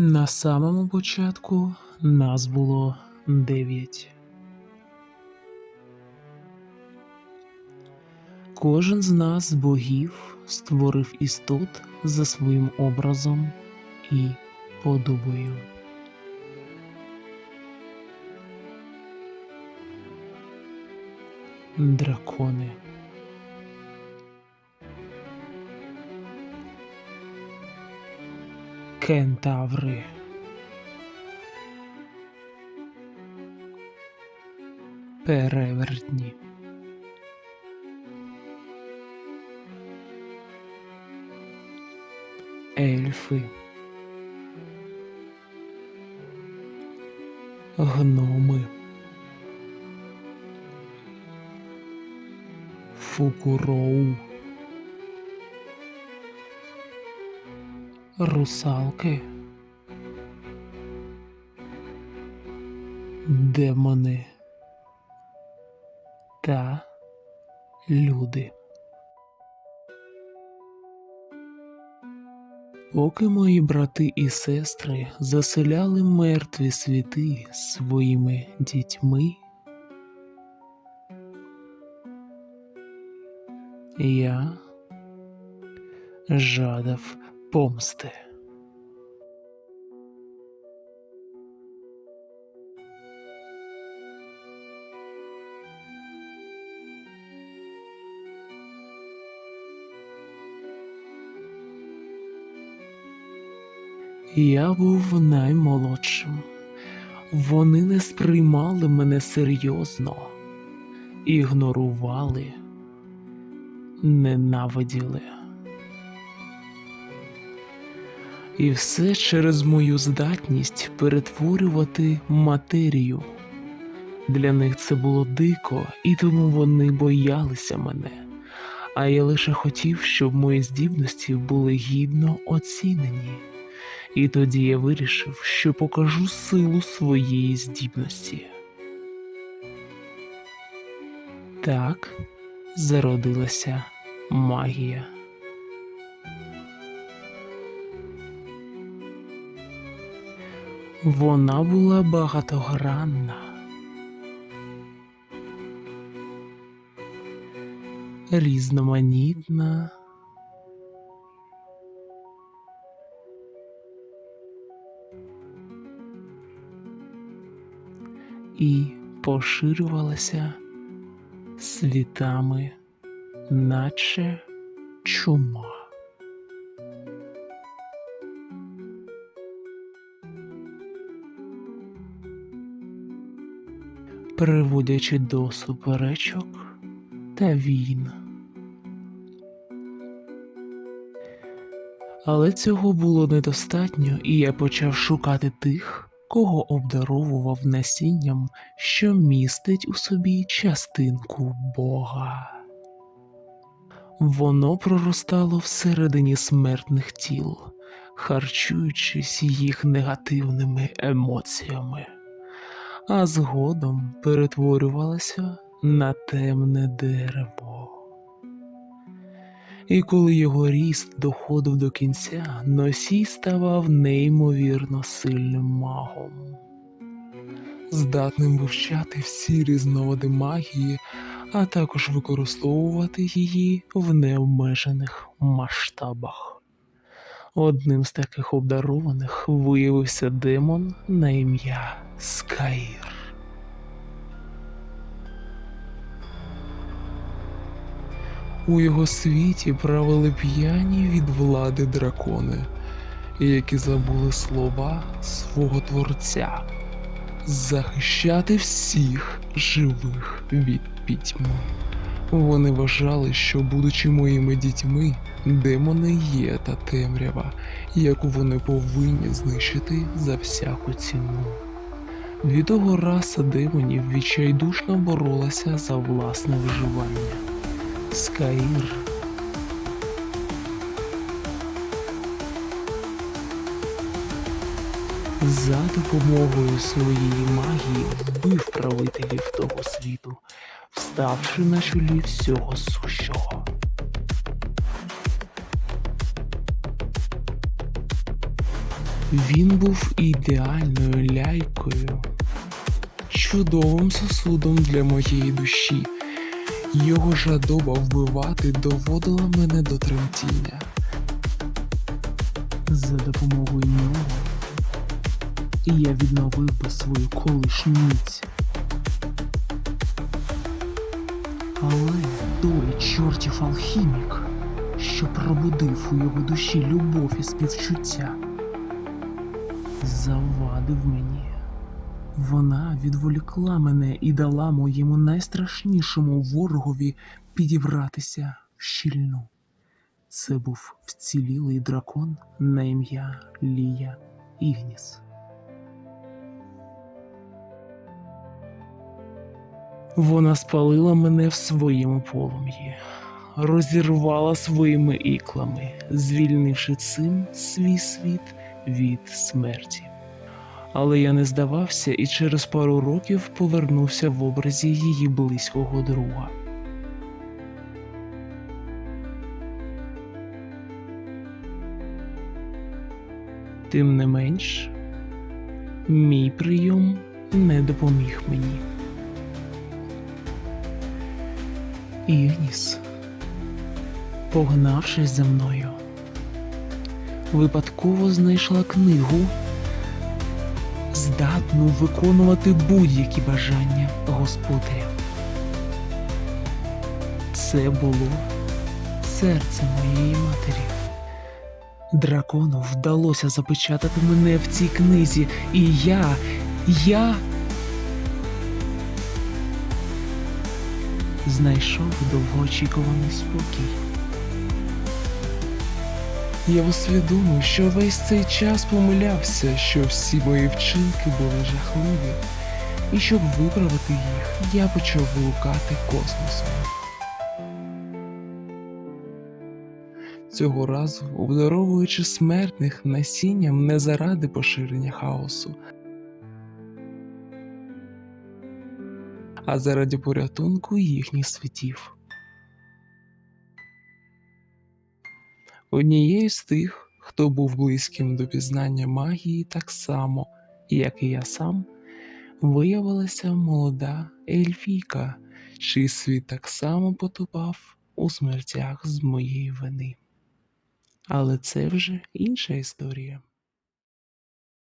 На самому початку нас було дев'ять. Кожен з нас богів створив істот за своїм образом і подобою. Дракони. Кентаври. Перевертні. Ельфи. Гноми. Фукуроу. Русалки. Демони. Та люди. Поки мої брати і сестри заселяли мертві світи своїми дітьми, я жадав помсти. Я був наймолодшим. Вони не сприймали мене серйозно, ігнорували, ненавиділи. І все через мою здатність перетворювати матерію. Для них це було дико, і тому вони боялися мене. А я лише хотів, щоб мої здібності були гідно оцінені. І тоді я вирішив, що покажу силу своєї здібності. Так зародилася магія. Вона була багатогранна. Різноманітна. І поширювалася світами, наче чума. Приводячи до суперечок та війн. Але цього було недостатньо, і я почав шукати тих, кого обдаровував насінням, що містить у собі частинку Бога. Воно проростало всередині смертних тіл, харчуючись їх негативними емоціями а згодом перетворювалася на темне дерево. І коли його ріст доходив до кінця, носій ставав неймовірно сильним магом, здатним вивчати всі різновиди магії, а також використовувати її в необмежених масштабах. Одним з таких обдарованих виявився демон на ім'я Скаїр. У його світі правили п'яні від влади дракони, які забули слова свого творця захищати всіх живих від пітьми. Вони вважали, що, будучи моїми дітьми, демони є та темрява, яку вони повинні знищити за всяку ціну. Від того раса демонів відчайдушно боролася за власне виживання. Скаїр за допомогою своєї магії вбив правителів того світу, вставши на чолі всього сущого. Він був ідеальною лялькою, чудовим сосудом для моєї душі. Його жадоба вбивати доводила мене до тремтіння. За допомогою нього я відновив би свою колишню міць. Але той чортів алхімік, що пробудив у його душі любов і співчуття, завадив мені. Вона відволікла мене і дала моєму найстрашнішому ворогові підібратися щільно. Це був вцілілий дракон на ім'я Лія Ігніс. Вона спалила мене в своєму полум'ї, розірвала своїми іклами, звільнивши цим свій світ від смерті. Але я не здавався і через пару років повернувся в образі її близького друга. Тим не менш, мій прийом не допоміг мені. Ігніс, погнавшись за мною, випадково знайшла книгу, здатну виконувати будь-які бажання господаря. Це було серце моєї матері. Дракону вдалося запечатати мене в цій книзі, і я, я знайшов довгоочікуваний спокій. Я усвідомив, що весь цей час помилявся, що всі мої вчинки були жахливі, і щоб виправити їх, я почав блукати космосом. Цього разу обдаровуючи смертних насінням не заради поширення хаосу, а заради порятунку їхніх світів. Однією з тих, хто був близьким до пізнання магії так само, як і я сам, виявилася молода ельфійка, чий світ так само потопав у смертях з моєї вини. Але це вже інша історія.